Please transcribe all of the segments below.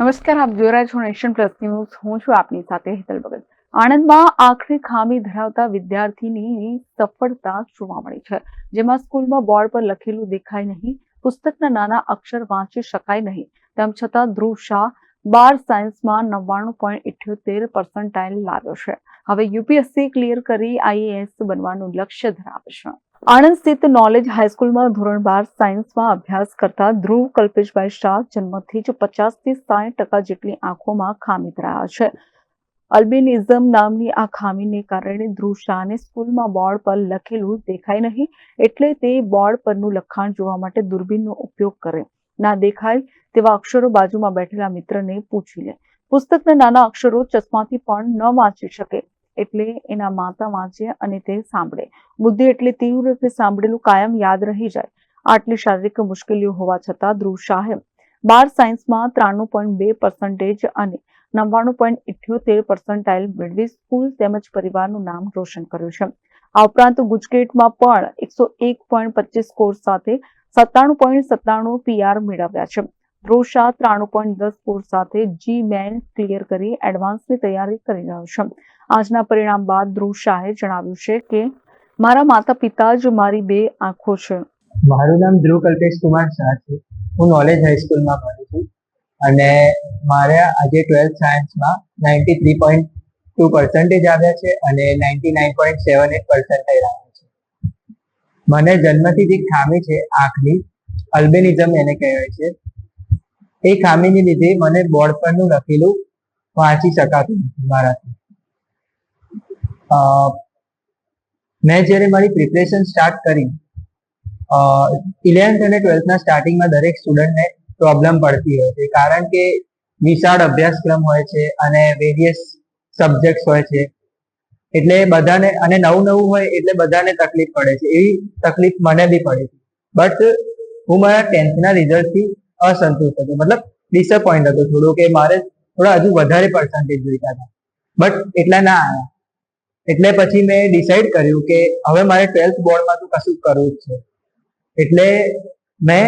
નમસ્કાર, આપ જોઈ રહ્યા છો નેશન પ્લસ ન્યૂઝ. હું છું આપની સાથે હેતલ ભગત. આણંદમાં આખરી ખામી ધરાવતા વિદ્યાર્થીની સફળતા જોવા મળી છે. જેમાં સ્કૂલમાં બોર્ડ પર લખેલું દેખાય નહીં, પુસ્તકના નાના અક્ષર વાંચી શકાય નહીં. તેમ છતાં ધ્રુવ શાહ બાર સાયન્સમાં નવ્વાણું પોઈન્ટ ઇઠ્યોતેર પર્સન્ટાઇલ લાવ્યો છે. હવે યુપીએસસી ક્લિયર કરી આઈએએસ બનવાનું લક્ષ્ય ધરાવે છે. આણંદ સ્થિત નોલેજ હાઈસ્કૂલમાં ધોરણ બાર સાયન્સમાં અભ્યાસ કરતા ધ્રુવ કલ્પેશભાઈ શાહ જન્મથી જ પચાસથી સાઠ ટકા જેટલી આંખોમાં ખામી ધરાયા છે. અલ્બિનિઝમ નામની આ ખામીને કારણે ધ્રુવ શાહને સ્કૂલમાં બોર્ડ પર લખેલું દેખાય નહીં, એટલે તે બોર્ડ પરનું લખાણ જોવા માટે દૂરબીનનો ઉપયોગ કરે. ના દેખાય તેવા અક્ષરો બાજુમાં બેઠેલા મિત્રને પૂછી લે. પુસ્તકના નાના અક્ષરો ચશ્માથી પણ ન વાંચી શકે. એટલે એના માતા વાંચે અને તે સાંભળે. બુદ્ધિ એટલે તીવ્ર રીતે સાંભળેલું કાયમ યાદ રહી જાય. આટલી શારીરિક મુશ્કેલીઓ હોવા છતાં ધ્રુવ શાહે બાર સાયન્સમાં ત્રાણું પોઈન્ટ બે પર્સન્ટેજ અને નવ્વાણું પોઈન્ટ ઇઠ્યોતેર પર્સન્ટાઇલ મેળવી સ્કૂલ તેમજ પરિવારનું નામ રોશન કર્યું છે. આ ઉપરાંત ગુજકેટમાં પણ એકસો એક પોઈન્ટ પચીસ સ્કોર સાથે સત્તાણું પોઈન્ટ સત્તાણું પીઆર મેળવ્યા છે. ધ્રુવ શાહ ત્રાણું પોઈન્ટ દસ સ્કોર સાથે જી મેન ક્લિયર કરી એડવાન્સની તૈયારી કરી રહ્યો છે. આજના પરિણામ બાદ ધ્રુવ શાહે જણાવ્યું છે કે, મારા માતા પિતા જ મારી બે આંખો છે. મારું નામ ધ્રુવ કલ્પેશ કુમાર શાહ છે. હું નોલેજ હાઈસ્કૂલમાં ભણું છું અને મારે આજે ટ્વેલ્થ સાયન્સમાં ninety three point two percentage આવ્યા છે અને ninety nine point seven eight percentage આવ્યા છે. મને જન્મથી જે ખામી છે આંખની. અલ્બેનિઝમ એને કહેવાય છે. એ ખામીને લીધે મને બોર્ડ પરનું લખેલું વાંચી શકાતું નથી મારાથી. મેં જ્યારે મારી પ્રિપરેશન સ્ટાર્ટ કરી ઇલેવન્થ અને ટ્વેલ્થના સ્ટાર્ટિંગમાં દરેક સ્ટુડન્ટને પ્રોબ્લેમ પડતી હોય છે, કારણ કે વિશાળ અભ્યાસક્રમ હોય છે અને વેરિયસ સબ્જેક્ટ્સ હોય છે. એટલે બધાને, અને નવું નવું હોય એટલે બધાને તકલીફ પડે છે, એવી તકલીફ મને બી પડી છે. બટ હું મારા ટેન્થના રિઝલ્ટથી અસંતુષ્ટ હતો. મતલબ ડિસઅપોઇન્ટ હતો થોડું કે મારે થોડા હજુ વધારે પર્સન્ટેજ જોઈતા હતા. બટ એટલા ના આવ્યા. એટલે પછી મેં ડિસાઈડ કર્યું કે હવે મારે ટ્વેલ્થ બોર્ડમાં તો કશું કરવું જ છે. એટલે મેં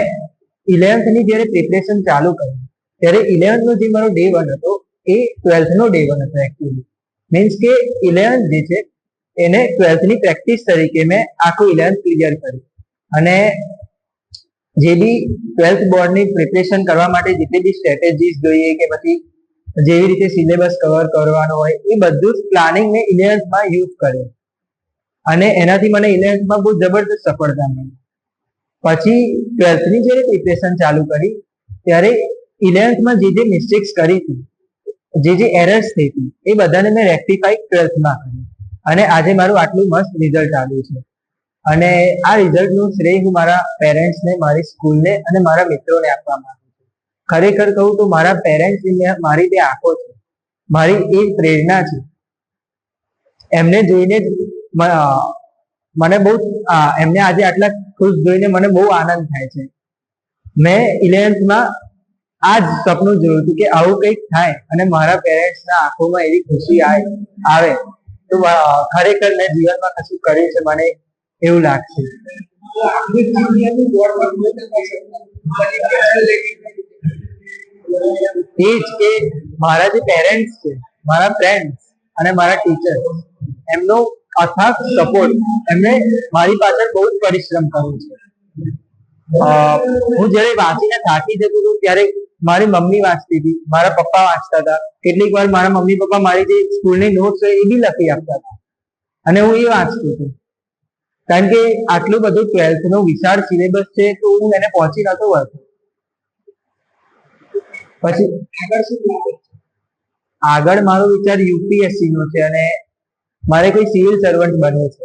ઇલેવન્થની જ્યારે પ્રિપરેશન ચાલુ કરી, ત્યારે ઇલેવન્થનો જે મારો ડે વન હતો, એ ટ્વેલ્થનો ડે વન હતો એકચ્યુઅલી મીન્સ કે ઇલેવન્થ જે છે, એને ટ્વેલ્થની પ્રેક્ટિસ તરીકે મેં આખું ઇલેવન્થ ક્લિયર કર્યું. અને જે બી ટ્વેલ્થ બોર્ડની પ્રિપેરેશન કરવા માટે જેટલી બી સ્ટ્રેટેજીસ જોઈએ કે પછી જેવી રીતે સિલેબસ કવર કરવાનો હોય, એ બધું જ પ્લાનિંગ મેં ઇલેવન્થમાં યુઝ કર્યું. અને એનાથી મને ઇલેવન્થમાં બહુ જબરદસ્ત સફળતા મળી. પછી ટ્વેલ્થની જ્યારે પ્રિપરેશન ચાલુ કરી, ત્યારે ઇલેવન્થમાં જે જે મિસ્ટેક્સ કરી હતી, જે જે એરર્સ થઈ હતી, એ બધાને મેં રેક્ટિફાઈ ટ્વેલ્થમાં કરી. અને આજે મારું આટલું મસ્ત રિઝલ્ટ આવ્યું છે. અને આ રિઝલ્ટનું શ્રેય હું મારા પેરેન્ટ્સને મારી સ્કૂલને અને મારા મિત્રોને આપવા માંગુ છું. ખરેખર કહું તો મારા પેરેન્ટ્સ મારી બે આંખો છે, મારી એ પ્રેરણા છે. એમને જોઈને મને બહુ એમને આજે આટલા ખુશ જોઈને મને બહુ આનંદ થાય છે. મેં ઇલેવન્થમાં આ જ સપનું જોયું હતું કે આવું કંઈક થાય અને મારા પેરેન્ટ્સના આંખોમાં એવી ખુશી આવે. તો ખરેખર મેં જીવનમાં કશું કર્યું છે મને એવું લાગશે. એ કે મારા જે પેરેન્ટ્સ છે, મારા ફ્રેન્ડ્સ અને મારા ટીચર એમનો અથાક સપોર્ટ એમને મારી પાછળ બહુ જ પરિશ્રમ કર્યો છે. હું જ્યારે વાંચીને થાકી જતો હતો, ત્યારે મારી મમ્મી વાંચતી હતી, મારા પપ્પા વાંચતા હતા. કેટલીક વાર મારા મમ્મી પપ્પા મારી જે સ્કૂલની નોટ્સ હોય એ બી લખી આપતા હતા. અને હું એ વાંચતો હતો. કારણ કે આટલું બધું ટ્વેલ્થ નો વિશાળ સિલેબસ છે, તો હું એને પહોંચી નતો વળતો પછી આગળ શું આગળ મારો વિચાર યુપીએસસી નો છે અને મારે કોઈ સિવિલ સર્વન્ટ બનવું છે.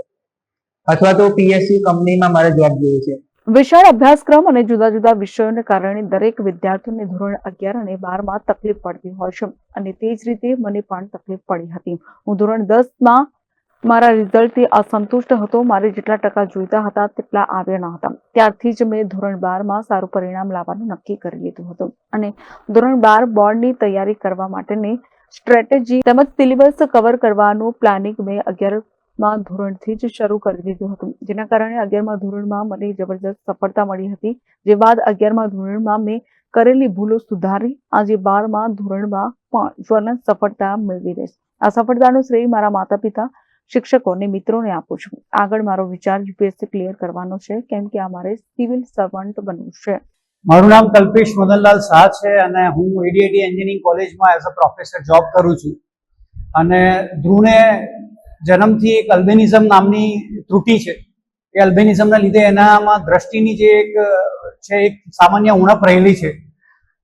અથવા તો પીએસસી કંપનીમાં મારે જોબ જોઈએ છે. વિશાળ અભ્યાસક્રમ અને જુદા જુદા વિષયોને કારણે દરેક વિદ્યાર્થીઓને ધોરણ અગિયાર અને બારમાં તકલીફ પડતી હોય છે. અને તે જ રીતે મને પણ તકલીફ પડી હતી. હું ધોરણ દસમાં મારા રિઝલ્ટથી અસંતુષ્ટ હતો. મારે જેટલા ટકા જોઈતા હતા તેટલા આવ્યા ન હતા. ત્યારથી જ મેં ધોરણ બારમાં સારું પરિણામ લાવવાનું નક્કી કરી લીધું હતું. અને ધોરણ બાર બોર્ડની તૈયારી કરવા માટેની સ્ટ્રેટેજી તેમજ સિલેબસ કવર કરવાનું પ્લાનિંગ મેં અગિયારમાં ધોરણથી જ શરૂ કરી દીધું હતું. જેના કારણે અગિયારમાં ધોરણમાં મને જબરજસ્ત સફળતા મળી હતી. જે બાદ અગિયારમાં ધોરણમાં મેં કરેલી ભૂલો સુધારી. આજે બારમાં ધોરણમાં પણ જ્વલન સફળતા મેળવી રહી છે આ સફળતાનો શ્રેય મારા માતા પિતા શિક્ષકો અને મિત્રોને આપું છું. આગળ મારો વિચાર યુપીએસસી ક્લિયર કરવાનો છે, કેમ કે આ મારે સિવિલ સર્વન્ટ બનવું છે. મારું નામ કલ્પેશ મદનલાલ શાહ છે અને હું એડીએટી એન્જિનિયરિંગ કોલેજમાં એઝ અ પ્રોફેસર જોબ કરું છું. અને ધ્રુવને જન્મથી એક અલ્બેનિઝમ નામની ત્રુટિ છે. એ અલ્બેનિઝમના લીધે એનામાં દ્રષ્ટિની જે એક, છે, એક સામાન્ય ઉણપ રહેલી છે.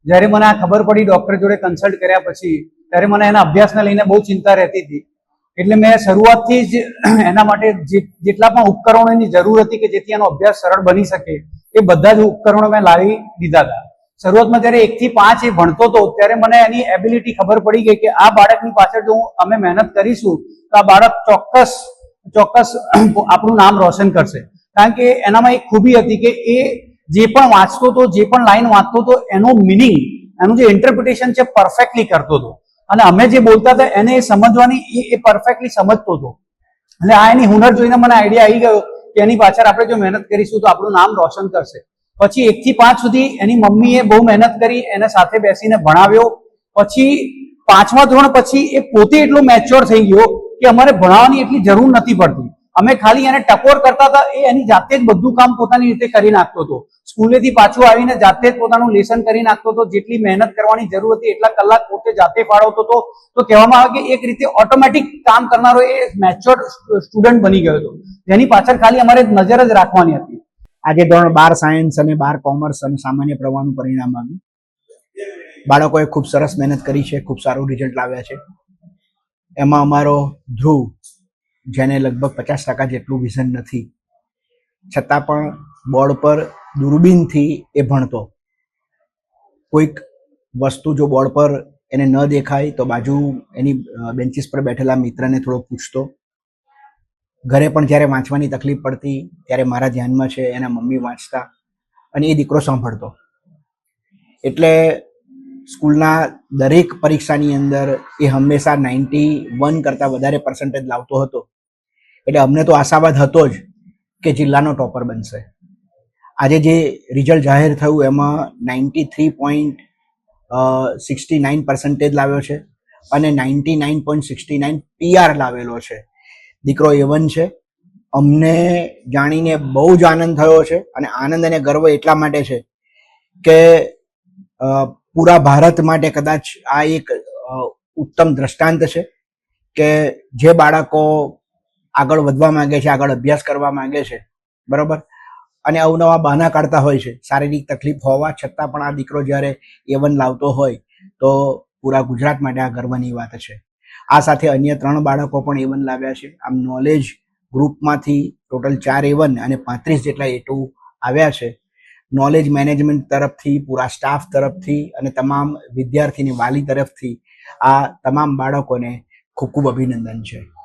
જ્યારે મને આ ખબર પડી ડૉક્ટર જોડે કન્સલ્ટ કર્યા પછી, ત્યારે મને એના અભ્યાસને લઈને બહુ ચિંતા રહેતી હતી. એટલે મેં શરૂઆતથી જ એના માટે જેટલા પણ ઉપકરણોની જરૂર હતી કે જેથી એનો અભ્યાસ સરળ બની શકે, એ બધા જ ઉપકરણો મેં લાવી દીધા હતા. શરૂઆતમાં જ્યારે એકથી પાંચ એ ભણતો હતો, ત્યારે મને એની એબિલિટી ખબર પડી ગઈ કે આ બાળકની પાછળ જો અમે મહેનત કરીશું, તો આ બાળક ચોક્કસ ચોક્કસ આપણું નામ રોશન કરશે. કારણ કે એનામાં એક ખૂબી હતી કે એ જે પણ વાંચતો હતો, જે પણ લાઈન વાંચતો હતો, એનો મિનિંગ એનું જે ઇન્ટરપ્રિટેશન છે પરફેક્ટલી કરતો હતો. અને અમે જે બોલતા હતા, એને એ સમજવાની, એ પરફેક્ટલી સમજતો હતો. એટલે આ એની હુનર જોઈને મને આઈડિયા આવી ગયો કે એની પાછળ આપણે જો મહેનત કરીશું તો આપણું નામ રોશન કરશે. પછી એક થી પાંચ સુધી એની મમ્મીએ બહુ મહેનત કરી, એને સાથે બેસીને ભણાવ્યો. પછી પાંચમા ધોરણ પછી એ પોતે એટલો મેચ્યોર થઈ ગયો કે અમારે ભણાવવાની એટલી જરૂર નથી પડતી. અમે ખાલી એને ટકોર કરતા હતા, એ એની જાતે જ બધું કામ પોતાની રીતે કરી નાખતો હતો. સ્કૂલેથી પાછું આવીને જાતે જ પોતાનું લેસન કરી નાખતો હતો. જેટલી મહેનત કરવાની જરૂર હતી, એટલા કલાક પોતે જાતે ફાળવતો હતો. તો કહેવામાં આવે કે એક રીતે ઓટોમેટિક કામ કરનારો એ મેચ્યોર સ્ટુડન્ટ બની ગયો હતો. જેની પાછળ ખાલી અમારે નજર જ રાખવાની હતી. આજે ધોરણ બાર સાયન્સ અને બાર કોમર્સ અને સામાન્ય પ્રવાહનું પરિણામ આવ્યું. બાળકોએ ખૂબ સરસ મહેનત કરી છે, ખૂબ સારું રિઝલ્ટ લાવ્યા છે. એમાં અમારો ધ્રુવ, જેને લગભગ પચાસ ટકા જેટલું વિઝન નથી. છતાં પણ બોર્ડ પર દૂરબીનથી એ ભણતો. કોઈક વસ્તુ જો બોર્ડ પર એને ન દેખાય તો બાજુ એની બેન્ચીસ પર બેઠેલા મિત્રને થોડો પૂછતો. ઘરે પણ જ્યારે વાંચવાની તકલીફ પડતી, ત્યારે મારા ધ્યાનમાં છે, એના મમ્મી વાંચતા અને એ દીકરો સાંભળતો. એટલે સ્કૂલના દરેક પરીક્ષાની અંદર એ હંમેશા નાઇન્ટી વન કરતાં વધારે પર્સન્ટેજ લાવતો હતો. એટલે અમને તો આશાવાદ હતો જ કે જિલ્લાનો ટોપર બનશે. આજે જે રિઝલ્ટ જાહેર થયું એમાં ninety three point sixty nine percentage લાવ્યો છે અને ninety nine point sixty nine PR લાવેલો છે. દીકરો એવન છે. અમને જાણીને બહુ જ આનંદ થયો છે અને આનંદ અને ગર્વ એટલા માટે છે કે પૂરા ભારત માટે કદાચ આ એક ઉત્તમ દ્રષ્ટાંત છે કે જે બાળકો આગળ વધવા માંગે છે, આગળ અભ્યાસ કરવા માંગે છે. બરોબર? અને અવનવા બહાના કાઢતા હોય છે. શારીરિક તકલીફ હોવા છતાં પણ આ દીકરો જ્યારે એવન લાવતો હોય તો પૂરા ગુજરાત માટે આ ગર્વની વાત છે. આ સાથે અન્ય ત્રણ બાળકો પણ એવન લાવ્યા છે. આમ નોલેજ ગ્રુપમાંથી ટોટલ ચાર એવન અને પાંત્રીસ જેટલા એ ટુ આવ્યા છે. નોલેજ મેનેજમેન્ટ તરફથી, પૂરા સ્ટાફ તરફથી અને તમામ વિદ્યાર્થીની વાલી તરફથી આ તમામ બાળકોને ખૂબ ખૂબ અભિનંદન છે.